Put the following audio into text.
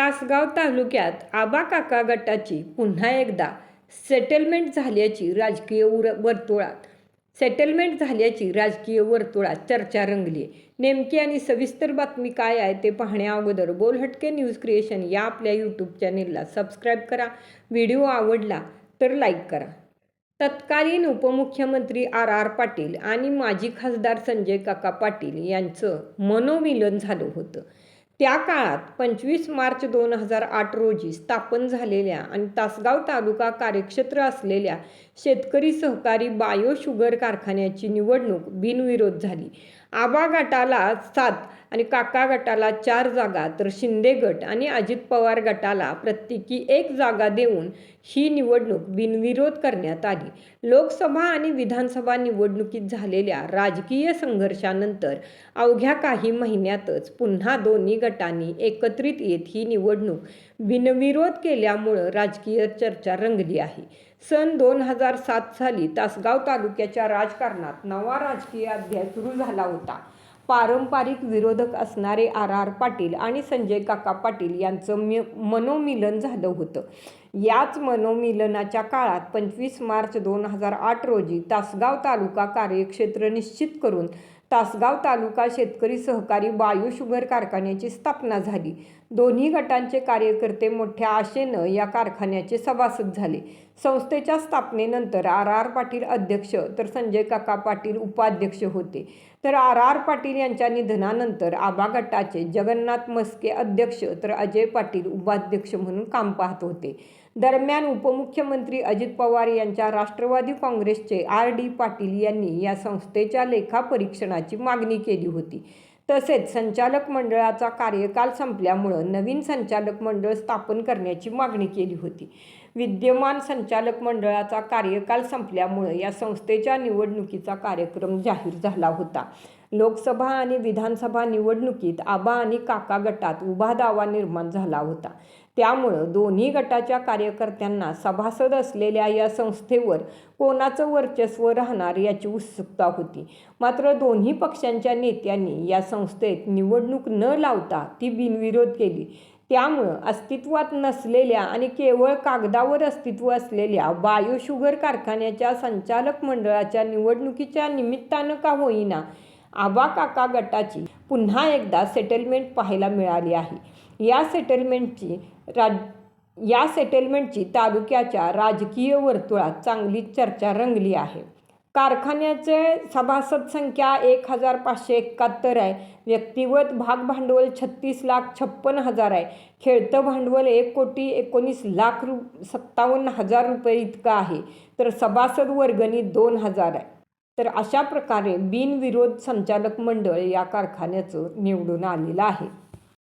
तासगाव तालुक्यात आबा काका गटाची पुन्हा एकदा सेटलमेंट झाल्याची राजकीय उर वर्तुळात. सेटलमेंट झाल्याची राजकीय वर्तुळात चर्चा रंगली. नेमकी आणि सविस्तर बातमी काय आहे ते पाहण्या अगोदर बोलहटके न्यूज क्रिएशन या आपल्या यूट्यूब चॅनेलला सबस्क्राईब करा. व्हिडिओ आवडला तर लाईक करा. तत्कालीन उपमुख्यमंत्री आर आर पाटील आणि माजी खासदार संजय काका पाटील यांचं मनोमिलन झालं होतं. त्या काळात पंचवीस मार्च दोन हजार आठ रोजी स्थापन झालेल्या आणि तासगाव तालुका कार्यक्षेत्र असलेल्या शेतकरी सहकारी बायो शुगर कारखान्याची निवडणूक बिनविरोध झाली. आबा गटाला सात आणि काका गटाला चार जागा तर शिंदे गट आणि अजित पवार गटाला प्रत्येकी एक जागा देऊन ही निवडणूक बिनविरोध करण्यात आली. लोकसभा आणि विधानसभा निवडणुकीत झालेल्या राजकीय संघर्षानंतर अवघ्या काही महिन्यातच पुन्हा दोन्ही गटांनी एकत्रित येत ही निवडणूक बिनविरोध केल्यामुळं राजकीय चर्चा रंगली आहे. सन दोन हजार सात साली तासगाव तालुक्याच्या राजकारणात नवा राजकीय अध्याय सुरू झाला होता. पारंपरिक विरोधक असणारे आर आर पाटील आणि संजय काका पाटील यांचं म्य मनोमिलन झालं होतं. याच मनोमिलनाच्या काळात पंचवीस मार्च दोन हजार आठ रोजी तासगाव तालुका कार्यक्षेत्र निश्चित करून तासगाव तालुका शेतकरी सहकारी बायो शुगर कारखान्याची स्थापना झाली. दोन्ही गटांचे कार्यकर्ते मोठ्या आशेनं या कारखान्याचे सभासद झाले. संस्थेच्या स्थापनेनंतर आर आर पाटील अध्यक्ष तर संजय काका पाटील उपाध्यक्ष होते. तर आर आर पाटील यांच्या निधनानंतर आबा गटाचे जगन्नाथ मस्के अध्यक्ष तर अजय पाटील उपाध्यक्ष म्हणून काम पाहत होते. दरम्यान उपमुख्यमंत्री अजित पवार यांच्या राष्ट्रवादी काँग्रेसचे आर डी पाटील यांनी या संस्थेच्या लेखापरीक्षणाची मागणी केली होती. तसेच संचालक मंडळाचा कार्यकाल संपल्यामुळं नवीन संचालक मंडळ स्थापन करण्याची मागणी केली होती. विद्यमान संचालक मंडळाचा कार्यकाल संपल्यामुळं या संस्थेच्या निवडणुकीचा कार्यक्रम जाहीर झाला होता. लोकसभा आणि विधानसभा निवडणुकीत आबा आणि काका गटात उभा दावा निर्माण झाला होता. त्यामुळं दोन्ही गटाच्या कार्यकर्त्यांना सभासद असलेल्या या संस्थेवर कोणाचं वर्चस्व राहणार याची उत्सुकता होती. मात्र दोन्ही पक्षांच्या नेत्यांनी या संस्थेत निवडणूक न लावता ती बिनविरोध केली. त्यामुळं अस्तित्वात नसलेल्या आणि केवळ कागदावर अस्तित्व असलेल्या बायोशुगर कारखान्याच्या संचालक मंडळाच्या निवडणुकीच्या निमित्तानं का होईना आबा काका गटाची पुन्हा एकदा सेटलमेंट पाहायला मिळाली आहे. या सेटलमेंटची राज या सेटलमेंटची तालुक्याच्या राजकीय वर्तुळात चांगली चर्चा रंगली आहे. कारखान्याचे सभासद संख्या एक हजार पाचशे एकाहत्तर आहे. व्यक्तिगत भाग भांडवल छत्तीस लाख छप्पन हजार आहे. खेळतं भांडवल एक कोटी एकोणीस लाख रु सत्तावन्न हजार रुपये इतकं आहे. तर सभासद वर्गणी दोन हजार आहे. तर अशा प्रकारे बिनविरोध संचालक मंडळ या कारखान्याचं निवडून आलेलं आहे.